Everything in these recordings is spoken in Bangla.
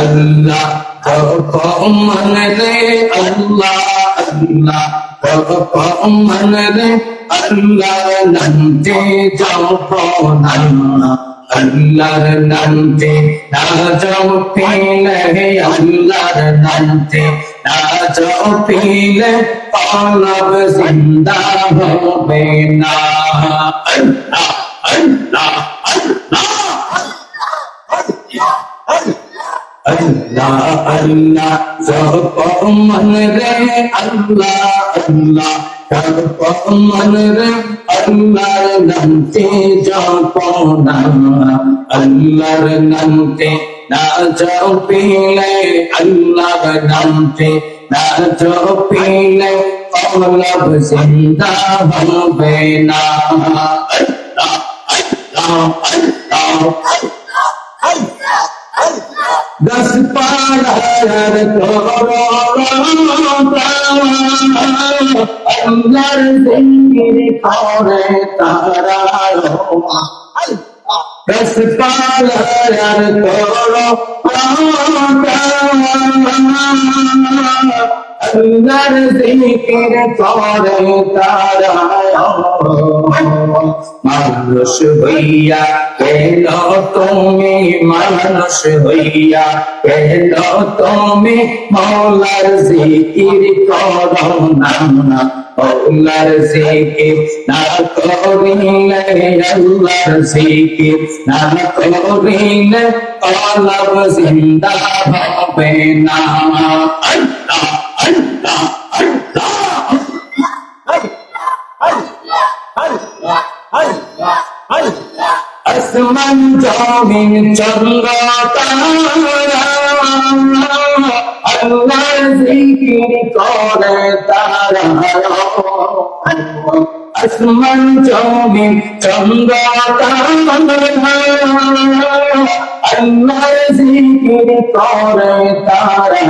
আল্লাহ কমন রে আল্লাহ আল্লাহ কমন রে আল্লাহ নন্তে জপনা আল্লাহর নামতে না জপিলে আল্লাহর নামতে, না পালব জিন্দা হবে না। আল্লাহ আল্লাহ সব মন রে আল্লাহ আল্লাহ সব মন রে আল্লাহর নামতে জপ না আল্লাহর নামতে না জপিলে আল্লাহর নামতে না জপিলে কলব জিন্দা হবে না আল্লাহ আল্লাহ আল্লাহ আল্লাহ দশ পাড়ার আল্লাহর জিকির করে তারা দশ পাড়ার আল্লাহর জিকির করে তারা মানুষ হইয়া কেন তুমি মানুষ হইয়া কেন তুমি মৌলার জিকির করো না মৌলার জিকির না করিলে জিকির না করিলে, কলব জিন্দা হবে না। আল্লাহ আল্লাহ আল্লাহ। আসমান জমিন চন্দ্র তারা আল্লাহর জিকির করে তারা আসমান জমিন চন্দ্র তারা আল্লাহর জিকির করে তারা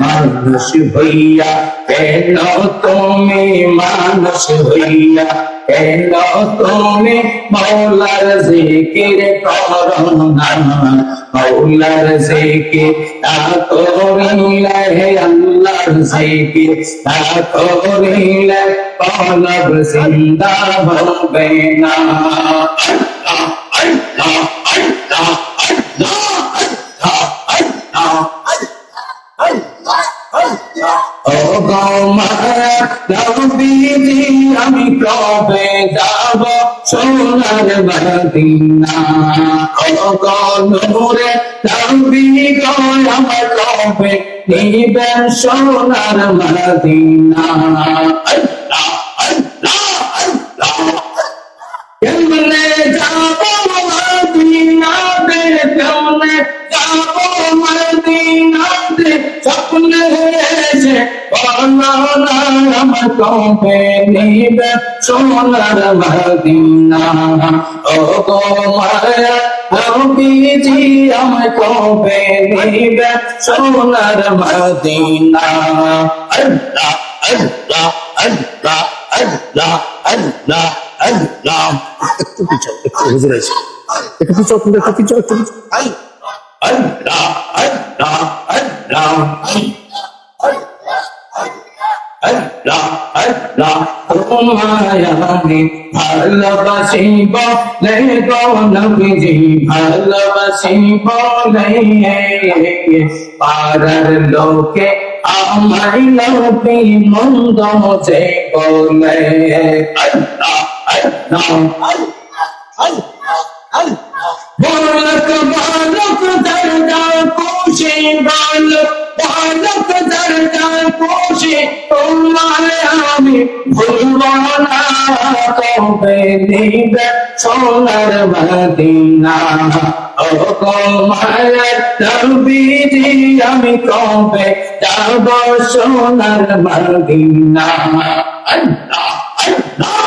মানুষ হইয়া, কেন তুমি মানুষ হইয়া, কেন তুমি মৌলার জিকির করো না? মৌলার জিকির না করিলে আল্লাহর জিকির না করিলে কলব জিন্দা হবে না। আমি কবে যাব সোনার মদিনা ও গনুরে নবী গো আমার কবে নিবেন সোনার মদিনা আল্লাহ মদিনাতে স্বপ্নে বর্ণনা আমার কবে নিবে সোনার মদিনা। ও গো মায়া রবিজি আমার কবে নিবে সোনার মদিনা। আল্লাহ আল্লাহ আল্লাহ আল্লাহ আল্লাহ আল্লাহ। একটু পিছাও একটু পিছাও একটু পিছাও একটু পিছাও। আল্লাহ আল্লাহ। তোমায় ভালোবাসি লোকে আমার মন্দ যে বলে। খুশি তোমায় আমি ভুলব না কবে দিবে সোনার মদিনা ও গো মায়ের নবীজি আমি কবে যাব সোনার মদিনা আল্লাহ আল্লাহ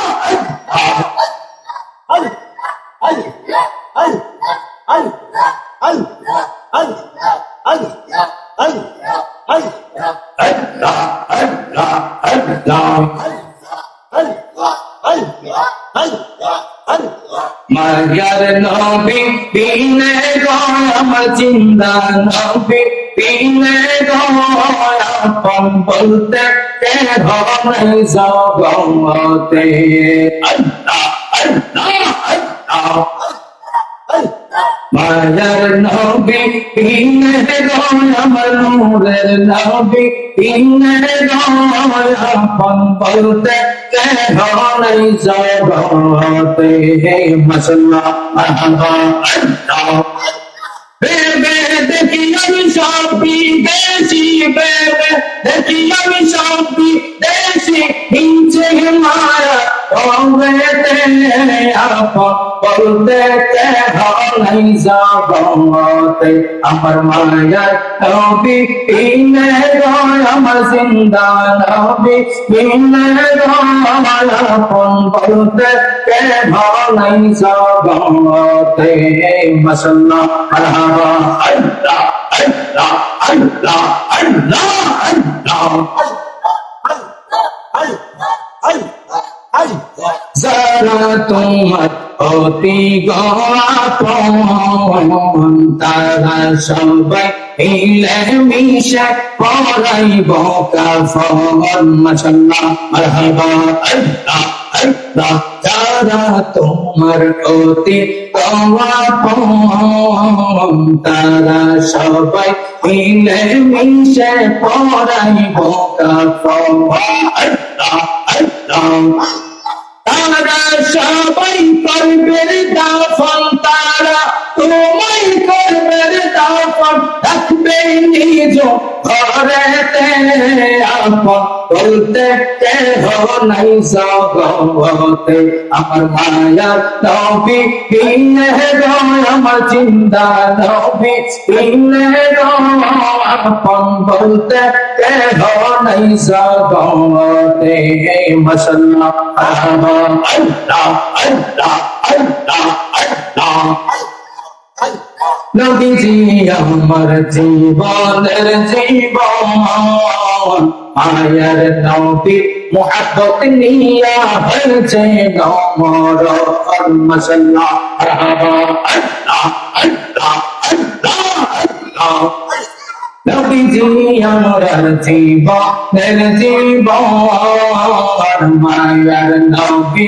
আল্লাহ আল্লাহ মায়ার নবী পিনে গো আমার জিন্দা নবী পিনে গো আপন বলতে ধরে জগমতে আল্লাহ আল্লাহ আল্লাহ। মায়ার নবী গো আমার নূরের নবী গো আপন বলতে কে ধরে জগমতে হে আল্লাহ বেবে দেখি আমি সব বিদেশি বেবে দেখি আমি সব বিদেশি হিংসে মায়া আমার মায়া নবী পিনে আমার জিন্দা নবী পিনে আমার আপন বলতে কে হলাই মসল্লা আল্লাহ আল্লাহ আল্লাহ আল্লাহ আল্লাহ। যারা তোমার অতি গপন তারা সবাই মিলে মিশে পড়াইব কাফন। মাশাল্লাহ মারহাবা, আল্লাহ আল্লাহ যারা তোমার অতি গপন তারা সবাই মিলে মিশে পড়াইব কাফন। আল্লাহ আল্লাহ তারা সবাই করবে দাফন তারা নিজ ঘরেতে আপন বলতে কেহ নাই জগতে। আমার মায়া নবী গো আমার জিন্দা নবী গো আপন বলতে কেহ নাই জগতে। মসল্লা আল্লাহ আল্লাহ আল্লাহ আল্লাহ আল্লাহ। নবীজি, আমার জীবনের জীবন। মায়ের নবী মোহাব্বত নিয়া হয়েছে নমর মসল্লা আল্লাহ আল্লাহ আল্লাহ আল্লাহ। জীবনের জীবন। মায়ের নবী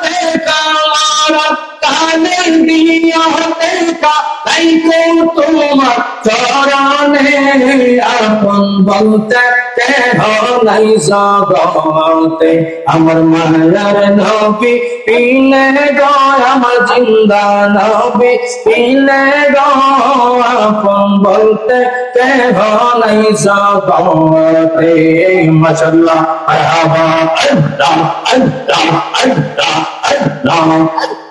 তাই কো তোমার চরণে আপন বলতে নাই জগতে। আমার মায়ার নবী, পিলে গো আমার জিন্দা নবী, পিলে গো আপন বলতে কেহ নাই জগতে। মাশাল্লাহ আল্লাহ আল্লাহ আল্লাহ আল্লাহ।